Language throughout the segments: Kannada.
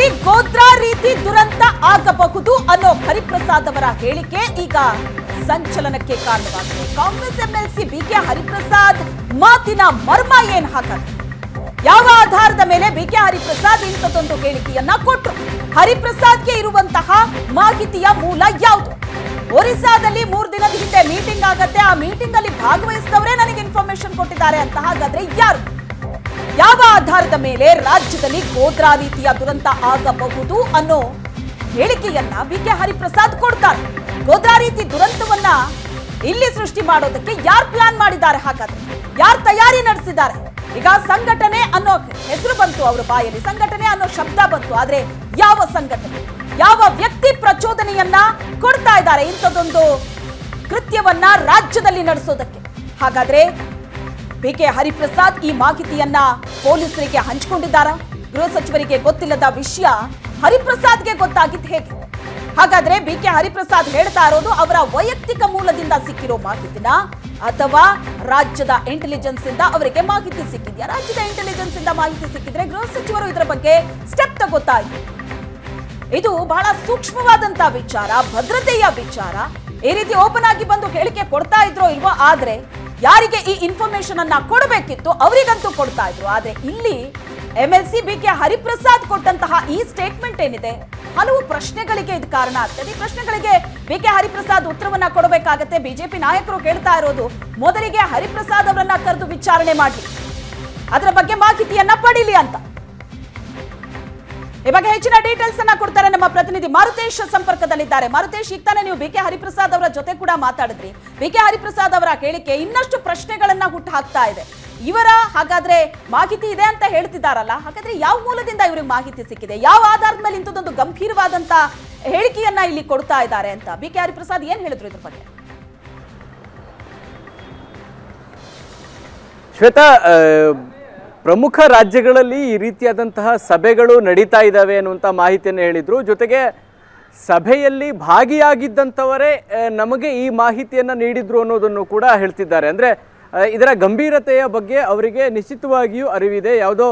ರಾಜ್ಯದಲ್ಲಿ ಗೋದ್ರಾ ರೀತಿ ದುರಂತ ಆಗಬಹುದು ಅನ್ನೋ ಹರಿಪ್ರಸಾದ್ ಅವರ ಹೇಳಿಕೆ ಈಗ ಸಂಚಲನಕ್ಕೆ ಕಾರಣವಾಗಿದೆ. ಕಾಂಗ್ರೆಸ್ ಎಂಎಲ್ಸಿ ಬಿಕೆ ಹರಿಪ್ರಸಾದ್ ಮಾತಿನ ಮರ್ಮ ಏನ್ ಹಾಕದು? ಯಾವ ಆಧಾರದ ಮೇಲೆ ಬಿಕೆ ಹರಿಪ್ರಸಾದ್ ಇಂಥದ್ದೊಂದು ಹೇಳಿಕೆಯನ್ನ ಕೊಟ್ಟರು ಹರಿಪ್ರಸಾದ್ಗೆ ಇರುವಂತಹ ಮಾಹಿತಿಯ ಮೂಲ ಯಾವುದು? ಒರಿಸ್ಸಾದಲ್ಲಿ ಮೂರು ದಿನದ ಹಿಂದೆ ಮೀಟಿಂಗ್ ಆಗತ್ತೆ. ಆ ಮೀಟಿಂಗ್ ಅಲ್ಲಿ ಭಾಗವಹಿಸಿದವರೇ ನನಗೆ ಇನ್ಫಾರ್ಮೇಶನ್ ಕೊಟ್ಟಿದ್ದಾರೆ ಅಂತ ಹಾಗಾದ್ರೆ ಯಾರು? ಯಾವ ಆಧಾರದ ಮೇಲೆ ರಾಜ್ಯದಲ್ಲಿ ಗೋದ್ರಾ ರೀತಿಯ ದುರಂತ ಆಗಬಹುದು ಅನ್ನೋ ಹೇಳಿಕೆಯನ್ನ ವಿ ಕೆ ಹರಿಪ್ರಸಾದ್ ಕೊಡ್ತಾರೆ. ಗೋದ್ರಾ ರೀತಿ ದುರಂತವನ್ನ ಇಲ್ಲಿ ಸೃಷ್ಟಿ ಮಾಡೋದಕ್ಕೆ ಯಾರು ಪ್ಲಾನ್ ಮಾಡಿದ್ದಾರೆ ಹಾಗಾದ್ರೆ? ಯಾರು ತಯಾರಿ ನಡೆಸಿದ್ದಾರೆ? ಈಗ ಸಂಘಟನೆ ಅನ್ನೋ ಹೆಸರು ಬಂತು ಅವರ ಬಾಯಲ್ಲಿ. ಸಂಘಟನೆ ಅನ್ನೋ ಶಬ್ದ ಬಂತು. ಆದ್ರೆ ಯಾವ ಸಂಘಟನೆ? ಯಾವ ವ್ಯಕ್ತಿ ಪ್ರಚೋದನೆಯನ್ನ ಕೊಡ್ತಾ ಇದ್ದಾರೆ ಇಂಥದ್ದೊಂದು ಕೃತ್ಯವನ್ನ ರಾಜ್ಯದಲ್ಲಿ ನಡೆಸೋದಕ್ಕೆ? ಹಾಗಾದ್ರೆ ಬಿ ಕೆ ಹರಿಪ್ರಸಾದ್ ಈ ಮಾಹಿತಿಯನ್ನ ಪೊಲೀಸರಿಗೆ ಹಂಚಿಕೊಂಡಿದ್ದಾರಾ? ಗೃಹ ಸಚಿವರಿಗೆ ಗೊತ್ತಿಲ್ಲದ ವಿಷಯ ಹರಿಪ್ರಸಾದ್ಗೆ ಗೊತ್ತಾಗಿದ್ದು ಹೇಗೆ? ಹಾಗಾದ್ರೆ ಬಿ ಕೆ ಹರಿಪ್ರಸಾದ್ ಹೇಳ್ತಾ ಇರೋದು ಅವರ ವೈಯಕ್ತಿಕ ಮೂಲದಿಂದ ಸಿಕ್ಕಿರೋ ಮಾಹಿತಿನ ಅಥವಾ ರಾಜ್ಯದ ಇಂಟೆಲಿಜೆನ್ಸ್ ಇಂದ ಅವರಿಗೆ ಮಾಹಿತಿ ಸಿಕ್ಕಿದ್ಯಾ? ರಾಜ್ಯದ ಇಂಟೆಲಿಜೆನ್ಸ್ ಇಂದ ಮಾಹಿತಿ ಸಿಕ್ಕಿದ್ರೆ ಗೃಹ ಸಚಿವರು ಇದರ ಬಗ್ಗೆ ಸ್ಟೆಪ್ ತಗೋತಾಯಿತು ಇದು ಬಹಳ ಸೂಕ್ಷ್ಮವಾದಂತಹ ವಿಚಾರ, ಭದ್ರತೆಯ ವಿಚಾರ. ಈ ರೀತಿ ಓಪನ್ ಆಗಿ ಬಂದು ಹೇಳಿಕೆ ಕೊಡ್ತಾ ಇದ್ರೋ ಇಲ್ವೋ? ಆದ್ರೆ ಯಾರಿಗೆ ಈ ಇನ್ಫಾರ್ಮೇಶನ್ ಅನ್ನ ಕೊಡಬೇಕಿತ್ತು ಅವರಿಗಂತೂ ಕೊಡ್ತಾ ಇದ್ರು. ಆದ್ರೆ ಇಲ್ಲಿ M L C B K Hariprasad ಕೊಟ್ಟಂತಹ ಈ ಸ್ಟೇಟ್ಮೆಂಟ್ ಏನಿದೆ? ಹಲವು ಪ್ರಶ್ನೆಗಳಿಗೆ ಇದು ಕಾರಣ ಆಗ್ತದೆ. ಈ ಪ್ರಶ್ನೆಗಳಿಗೆ ಬಿ ಕೆ ಹರಿಪ್ರಸಾದ್ ಉತ್ತರವನ್ನ ಕೊಡಬೇಕಾಗತ್ತೆ. ಬಿಜೆಪಿ ನಾಯಕರು ಕೇಳ್ತಾ ಇರೋದು, ಮೊದಲಿಗೆ ಹರಿಪ್ರಸಾದ್ ಅವರನ್ನ ಕರೆದು ವಿಚಾರಣೆ ಮಾಡಿ. ಅದರ ಬಗ್ಗೆ ಮಾಹಿತಿಯನ್ನ ಪಡೀಲಿ ಅಂತ. ಈ ಬಗ್ಗೆ ಹೆಚ್ಚಿನ ಡೀಟೇಲ್ಸ್ ಅನ್ನ ಕೊಡ್ತಾರೆ ನಮ್ಮ ಪ್ರತಿನಿಧಿ ಮಾರುತೇಶ್ ಸಂಪರ್ಕದಲ್ಲಿದ್ದಾರೆ. ಮಾರುತೇಶ್, ಈಗ ನೀವು ಬಿ ಕೆ ಹರಿಪ್ರಸಾದ್ ಅವರ ಜೊತೆ ಕೂಡ ಮಾತಾಡಿದ್ರಿ. ಬಿ ಕೆ ಹರಿಪ್ರಸಾದ್ ಅವರ ಹೇಳಿಕೆ ಇನ್ನಷ್ಟು ಪ್ರಶ್ನೆಗಳನ್ನ ಹುಟ್ಟು ಹಾಕ್ತಾ ಇದೆ. ಇವರ ಹಾಗಾದ್ರೆ ಮಾಹಿತಿ ಇದೆ ಅಂತ ಹೇಳ್ತಿದ್ದಾರಲ್ಲ, ಹಾಗಾದ್ರೆ ಯಾವ ಮೂಲದಿಂದ ಇವ್ರಿಗೆ ಮಾಹಿತಿ ಸಿಕ್ಕಿದೆ? ಯಾವ ಆಧಾರದ ಮೇಲೆ ಇಂಥದ್ದೊಂದು ಗಂಭೀರವಾದಂತ ಹೇಳಿಕೆಯನ್ನ ಇಲ್ಲಿ ಕೊಡ್ತಾ ಇದ್ದಾರೆ ಅಂತ ಬಿ ಕೆ ಹರಿಪ್ರಸಾದ್ ಏನ್ ಹೇಳಿದ್ರು ಇದ್ರ ಬಗ್ಗೆ? ಶ್ವೇತಾ ಪ್ರಮುಖ ರಾಜ್ಯಗಳಲ್ಲಿ ಈ ರೀತಿಯಾದಂತಹ ಸಭೆಗಳು ನಡೀತಾ ಇದ್ದಾವೆ ಅನ್ನುವಂಥ ಮಾಹಿತಿಯನ್ನು ಹೇಳಿದರು. ಜೊತೆಗೆ ಸಭೆಯಲ್ಲಿ ಭಾಗಿಯಾಗಿದ್ದಂಥವರೇ ನಮಗೆ ಈ ಮಾಹಿತಿಯನ್ನು ನೀಡಿದರು ಅನ್ನೋದನ್ನು ಕೂಡ ಹೇಳ್ತಿದ್ದಾರೆ. ಅಂದರೆ ಇದರ ಗಂಭೀರತೆಯ ಬಗ್ಗೆ ಅವರಿಗೆ ನಿಶ್ಚಿತವಾಗಿಯೂ ಅರಿವಿದೆ. ಯಾವುದೋ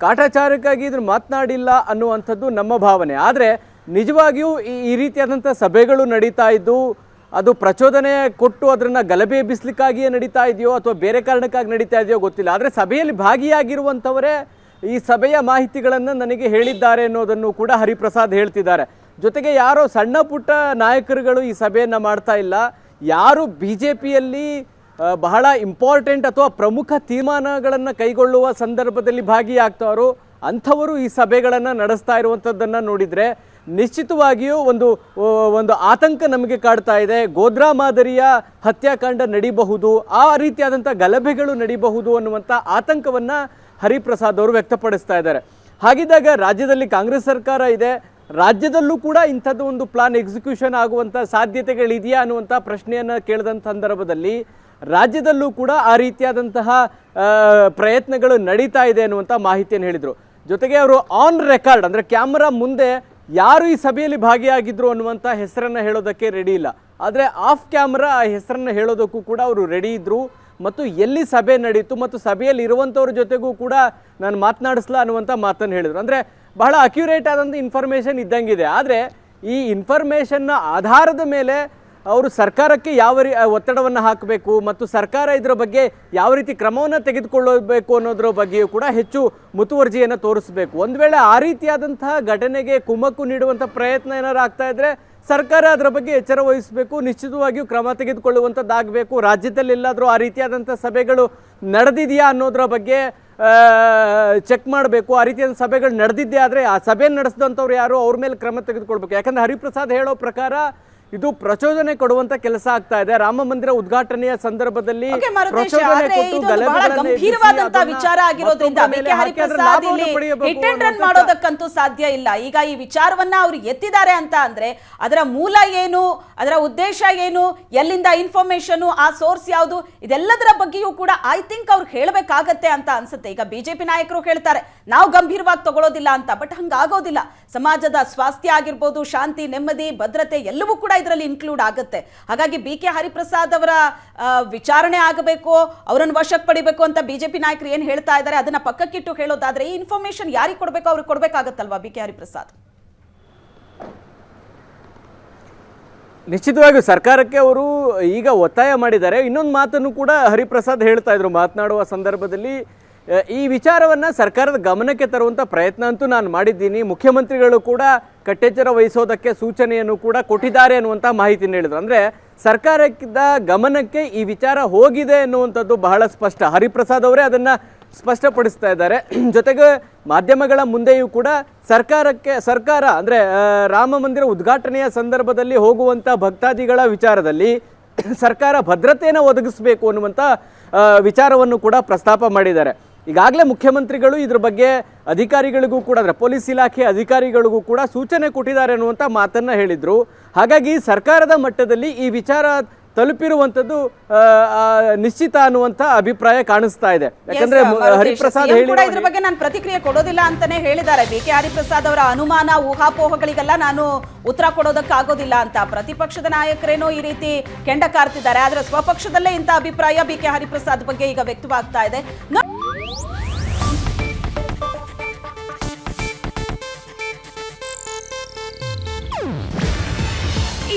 ಕಾಟಾಚಾರಕ್ಕಾಗಿ ಇದ್ರ ಮಾತನಾಡಿಲ್ಲ ಅನ್ನುವಂಥದ್ದು ನಮ್ಮ ಭಾವನೆ. ಆದರೆ, ನಿಜವಾಗಿಯೂ ಈ ಈ ರೀತಿಯಾದಂಥ ಸಭೆಗಳು ನಡೀತಾ ಇದ್ದು ಅದು ಪ್ರಚೋದನೆ ಕೊಟ್ಟು ಅದನ್ನು ಗಲಭೆ ಎಬ್ಬಿಸ್ಲಿಕ್ಕಾಗಿಯೇ ನಡೀತಾ ಇದೆಯೋ ಅಥವಾ ಬೇರೆ ಕಾರಣಕ್ಕಾಗಿ ನಡೀತಾ ಇದೆಯೋ ಗೊತ್ತಿಲ್ಲ. ಆದರೆ ಸಭೆಯಲ್ಲಿ ಭಾಗಿಯಾಗಿರುವಂಥವರೇ ಈ ಸಭೆಯ ಮಾಹಿತಿಗಳನ್ನು ನನಗೆ ಹೇಳಿದ್ದಾರೆ ಅನ್ನೋದನ್ನು ಕೂಡ ಹರಿಪ್ರಸಾದ್ ಹೇಳ್ತಿದ್ದಾರೆ. ಜೊತೆಗೆ ಯಾರೋ ಸಣ್ಣ ಪುಟ್ಟ ನಾಯಕರುಗಳು ಈ ಸಭೆಯನ್ನು ಮಾಡ್ತಾ ಇಲ್ಲ. ಯಾರು ಬಿ ಜೆ ಪಿಯಲ್ಲಿ ಬಹಳ ಇಂಪಾರ್ಟೆಂಟ್ ಅಥವಾ ಪ್ರಮುಖ ತೀರ್ಮಾನಗಳನ್ನು ಕೈಗೊಳ್ಳುವ ಸಂದರ್ಭದಲ್ಲಿ ಭಾಗಿಯಾಗ್ತಾರೋ ಅಂಥವರು ಈ ಸಭೆಗಳನ್ನು ನಡೆಸ್ತಾ ಇರುವಂಥದ್ದನ್ನು ನೋಡಿದರೆ ನಿಶ್ಚಿತವಾಗಿಯೂ ಒಂದು ಒಂದು ಆತಂಕ ನಮಗೆ ಕಾಡ್ತಾ ಇದೆ. ಗೋದ್ರಾ ಮಾದರಿಯ ಹತ್ಯಾಕಾಂಡ ನಡೀಬಹುದು. ಆ ರೀತಿಯಾದಂಥ ಗಲಭೆಗಳು ನಡೀಬಹುದು ಅನ್ನುವಂಥ ಆತಂಕವನ್ನು ಹರಿಪ್ರಸಾದ್ ಅವರು ವ್ಯಕ್ತಪಡಿಸ್ತಾ ಇದ್ದಾರೆ. ಹಾಗಿದ್ದಾಗ ರಾಜ್ಯದಲ್ಲಿ ಕಾಂಗ್ರೆಸ್ ಸರ್ಕಾರ ಇದೆ. ರಾಜ್ಯದಲ್ಲೂ ಕೂಡ ಇಂಥದ್ದು ಒಂದು ಪ್ಲಾನ್ ಎಕ್ಸಿಕ್ಯೂಷನ್ ಆಗುವಂಥ ಸಾಧ್ಯತೆಗಳಿದೆಯಾ ಅನ್ನುವಂಥ ಪ್ರಶ್ನೆಯನ್ನು ಕೇಳಿದಂಥ ಸಂದರ್ಭದಲ್ಲಿ ರಾಜ್ಯದಲ್ಲೂ ಕೂಡ ಆ ರೀತಿಯಾದಂತಹ ಪ್ರಯತ್ನಗಳು ನಡೀತಾ ಇದೆ ಅನ್ನುವಂಥ ಮಾಹಿತಿಯನ್ನು ಹೇಳಿದರು. ಜೊತೆಗೆ ಅವರು ಆನ್ ರೆಕಾರ್ಡ್ ಅಂದರೆ ಕ್ಯಾಮ್ರಾ ಮುಂದೆ ಯಾರು ಈ ಸಭೆಯಲ್ಲಿ ಭಾಗಿಯಾಗಿದ್ರು ಅನ್ನುವಂಥ ಹೆಸರನ್ನು ಹೇಳೋದಕ್ಕೆ ರೆಡಿ ಇಲ್ಲ. ಆದರೆ ಆಫ್ ಕ್ಯಾಮ್ರಾ ಆ ಹೆಸರನ್ನು ಹೇಳೋದಕ್ಕೂ ಕೂಡ ಅವರು ರೆಡಿ ಇದ್ದರು ಮತ್ತು ಎಲ್ಲಿ ಸಭೆ ನಡೀತು ಮತ್ತು ಸಭೆಯಲ್ಲಿ ಇರುವಂಥವ್ರ ಜೊತೆಗೂ ಕೂಡ ನಾನು ಮಾತನಾಡಿಸ್ಲ ಅನ್ನುವಂಥ ಮಾತನ್ನು ಹೇಳಿದರು. ಅಂದರೆ ಬಹಳ ಅಕ್ಯುರೇಟ್ ಆದಂಥ ಇನ್ಫಾರ್ಮೇಷನ್ ಇದ್ದಂಗಿದೆ. ಆದರೆ ಈ ಇನ್ಫಾರ್ಮೇಷನ್ನ ಆಧಾರದ ಮೇಲೆ ಅವರು ಸರ್ಕಾರಕ್ಕೆ ಯಾವ ರೀ ಒತ್ತಡವನ್ನು ಹಾಕಬೇಕು ಮತ್ತು ಸರ್ಕಾರ ಇದರ ಬಗ್ಗೆ ಯಾವ ರೀತಿ ಕ್ರಮವನ್ನು ತೆಗೆದುಕೊಳ್ಳಬೇಕು ಅನ್ನೋದ್ರ ಬಗ್ಗೆಯೂ ಕೂಡ ಹೆಚ್ಚು ಮುತುವರ್ಜಿಯನ್ನು ತೋರಿಸಬೇಕು. ಒಂದು ವೇಳೆ ಆ ರೀತಿಯಾದಂತಹ ಘಟನೆಗೆ ಕುಮ್ಮಕ್ಕು ನೀಡುವಂಥ ಪ್ರಯತ್ನ ಏನಾರು ಆಗ್ತಾ ಇದ್ರೆ ಸರ್ಕಾರ ಅದರ ಬಗ್ಗೆ ಎಚ್ಚರ ವಹಿಸಬೇಕು, ನಿಶ್ಚಿತವಾಗಿಯೂ ಕ್ರಮ ತೆಗೆದುಕೊಳ್ಳುವಂಥದ್ದಾಗಬೇಕು ರಾಜ್ಯದಲ್ಲಿ ಎಲ್ಲಾದರೂ ಆ ರೀತಿಯಾದಂಥ ಸಭೆಗಳು ನಡೆದಿದೆಯಾ ಅನ್ನೋದ್ರ ಬಗ್ಗೆ ಚೆಕ್ ಮಾಡಬೇಕು. ಆ ರೀತಿಯಾದ ಸಭೆಗಳು ನಡೆದಿದ್ದೆ ಆದರೆ ಆ ಸಭೆ ನಡೆಸಿದಂಥವ್ರು ಯಾರು? ಅವ್ರ ಮೇಲೆ ಕ್ರಮ ತೆಗೆದುಕೊಳ್ಬೇಕು. ಯಾಕಂದ್ರೆ ಹರಿಪ್ರಸಾದ್ ಹೇಳೋ ಪ್ರಕಾರ ಇದು ಪ್ರಚೋದನೆ ಕೊಡುವಂತ ಕೆಲಸ ಆಗ್ತಾ ಇದೆ. ರಾಮ ಮಂದಿರ ಉದ್ಘಾಟನೆಯ ಸಂದರ್ಭದಲ್ಲಿ ವಿಚಾರ ಆಗಿರೋದ್ರಿಂದ ಮಾಡೋದಕ್ಕಂತೂ ಸಾಧ್ಯ ಇಲ್ಲ. ಈಗ ಈ ವಿಚಾರವನ್ನ ಅವರು ಎತ್ತಿದ್ದಾರೆ ಅಂತ ಅಂದ್ರೆ ಅದರ ಮೂಲ ಏನು ಅದರ ಉದ್ದೇಶ ಏನು ಎಲ್ಲಿಂದ ಇನ್ಫಾರ್ಮೇಶನ್ ಆ ಸೋರ್ಸ್ ಯಾವುದು ಇದೆಲ್ಲದರ ಬಗ್ಗೆಯೂ ಕೂಡ ಐ ಥಿಂಕ್ ಅವ್ರು ಹೇಳಬೇಕಾಗತ್ತೆ ಅಂತ ಅನ್ಸುತ್ತೆ. ಈಗ ಬಿಜೆಪಿ ನಾಯಕರು ಹೇಳ್ತಾರೆ ನಾವು ಗಂಭೀರವಾಗಿ ತಗೊಳ್ಳೋದಿಲ್ಲ ಅಂತ ಬಟ್ ಹಂಗಾಗೋದಿಲ್ಲ. ಸಮಾಜದ ಸ್ವಾಸ್ಥ್ಯ ಆಗಿರ್ಬೋದು ಶಾಂತಿ ನೆಮ್ಮದಿ ಭದ್ರತೆ ಎಲ್ಲವೂ ಕೂಡ ಇದರಲ್ಲಿ ಇನ್ಕ್ಲೂಡ್ ಆಗುತ್ತೆ. ಹಾಗಾಗಿ ಬಿ ಕೆ ಹರಿಪ್ರಸಾದ್ ಅವರ ವಿಚಾರಣೆ ಆಗಬೇಕು, ಅವರನ್ನು ವಶಕ್ಕೆ ಪಡಿಬೇಕು ಅಂತ ಬಿಜೆಪಿ ನಾಯಕರು ಏನು ಹೇಳ್ತಾ ಇದ್ದಾರೆ, ಅದನ್ನ ಪಕ್ಕಕ್ಕಿಟ್ಟು ಹೇಳೋದಾದ್ರೆ ಈ ಇನ್ಫಾರ್ಮೇಶನ್ ಯಾರಿಗೆ ಕೊಡಬೇಕು, ಅವ್ರಿಗೆ ಕೊಡಬೇಕಾಗತ್ತಲ್ವಾ ಬಿ ಕೆ ಹರಿಪ್ರಸಾದ್? ನಿಶ್ಚಿತವಾಗಿ ಸರ್ಕಾರಕ್ಕೆ ಅವರು ಈಗ ಒತ್ತಾಯ ಮಾಡಿದ್ದಾರೆ. ಇನ್ನೊಂದು ಮಾತನ್ನು ಕೂಡ ಹರಿಪ್ರಸಾದ್ ಹೇಳ್ತಾ ಇದ್ರು ಮಾತನಾಡುವ ಸಂದರ್ಭದಲ್ಲಿ. ಈ ವಿಚಾರವನ್ನು ಸರ್ಕಾರದ ಗಮನಕ್ಕೆ ತರುವಂಥ ಪ್ರಯತ್ನ ಅಂತೂ ನಾನು ಮಾಡಿದ್ದೀನಿ. ಮುಖ್ಯಮಂತ್ರಿಗಳು ಕೂಡ ಕಟ್ಟೆಚ್ಚರ ವಹಿಸೋದಕ್ಕೆ ಸೂಚನೆಯನ್ನು ಕೂಡ ಕೊಟ್ಟಿದ್ದಾರೆ ಅನ್ನುವಂಥ ಮಾಹಿತಿಯನ್ನು ಹೇಳಿದರು. ಅಂದರೆ ಸರ್ಕಾರದ ಗಮನಕ್ಕೆ ಈ ವಿಚಾರ ಹೋಗಿದೆ ಎನ್ನುವಂಥದ್ದು ಬಹಳ ಸ್ಪಷ್ಟ. ಹರಿಪ್ರಸಾದ್ ಅವರೇ ಅದನ್ನು ಸ್ಪಷ್ಟಪಡಿಸ್ತಾ ಇದ್ದಾರೆ. ಜೊತೆಗೆ ಮಾಧ್ಯಮಗಳ ಮುಂದೆಯೂ ಕೂಡ ಸರ್ಕಾರಕ್ಕೆ, ಸರ್ಕಾರ ಅಂದರೆ ರಾಮ ಮಂದಿರ ಉದ್ಘಾಟನೆಯ ಸಂದರ್ಭದಲ್ಲಿ ಹೋಗುವಂಥ ಭಕ್ತಾದಿಗಳ ವಿಚಾರದಲ್ಲಿ ಸರ್ಕಾರ ಭದ್ರತೆಯನ್ನು ಒದಗಿಸಬೇಕು ಅನ್ನುವಂಥ ವಿಚಾರವನ್ನು ಕೂಡ ಪ್ರಸ್ತಾಪ ಮಾಡಿದ್ದಾರೆ. ಈಗಾಗಲೇ ಮುಖ್ಯಮಂತ್ರಿಗಳು ಇದ್ರ ಬಗ್ಗೆ ಅಧಿಕಾರಿಗಳಿಗೂ ಕೂಡ ಅಂದರೆ ಪೊಲೀಸ್ ಇಲಾಖೆ ಅಧಿಕಾರಿಗಳಿಗೂ ಕೂಡ ಸೂಚನೆ ಕೊಟ್ಟಿದ್ದಾರೆ ಅನ್ನುವಂಥ ಮಾತನ್ನ ಹೇಳಿದರು. ಹಾಗಾಗಿ ಸರ್ಕಾರದ ಮಟ್ಟದಲ್ಲಿ ಈ ವಿಚಾರ ತಲುಪಿರುವಂಥದ್ದು ನಿಶ್ಚಿತ ಅನ್ನುವಂಥ ಅಭಿಪ್ರಾಯ ಕಾಣಿಸ್ತಾ ಇದೆ. ಯಾಕಂದ್ರೆ. ಹರಿಪ್ರಸಾದ್ ಕೂಡ ಇದ್ರ ಬಗ್ಗೆ ನಾನು ಪ್ರತಿಕ್ರಿಯೆ ಕೊಡೋದಿಲ್ಲ ಅಂತಾನೆ ಹೇಳಿದ್ದಾರೆ. B K. ಹರಿಪ್ರಸಾದ್ ಅವರ ಅನುಮಾನ ಊಹಾಪೋಹಗಳಿಗೆಲ್ಲ ನಾನು ಉತ್ತರ ಕೊಡೋದಕ್ಕಾಗೋದಿಲ್ಲ ಅಂತ. ಪ್ರತಿಪಕ್ಷದ ನಾಯಕರೇನೋ ಈ ರೀತಿ ಕೆಂಡ ಕಾರ್ತಿದ್ದಾರೆ. ಆದ್ರೆ ಸ್ವಪಕ್ಷದಲ್ಲೇ ಇಂಥ ಅಭಿಪ್ರಾಯ ಬಿ ಕೆ. ಹರಿಪ್ರಸಾದ್ ಬಗ್ಗೆ ಈಗ ವ್ಯಕ್ತವಾಗ್ತಾ ಇದೆ.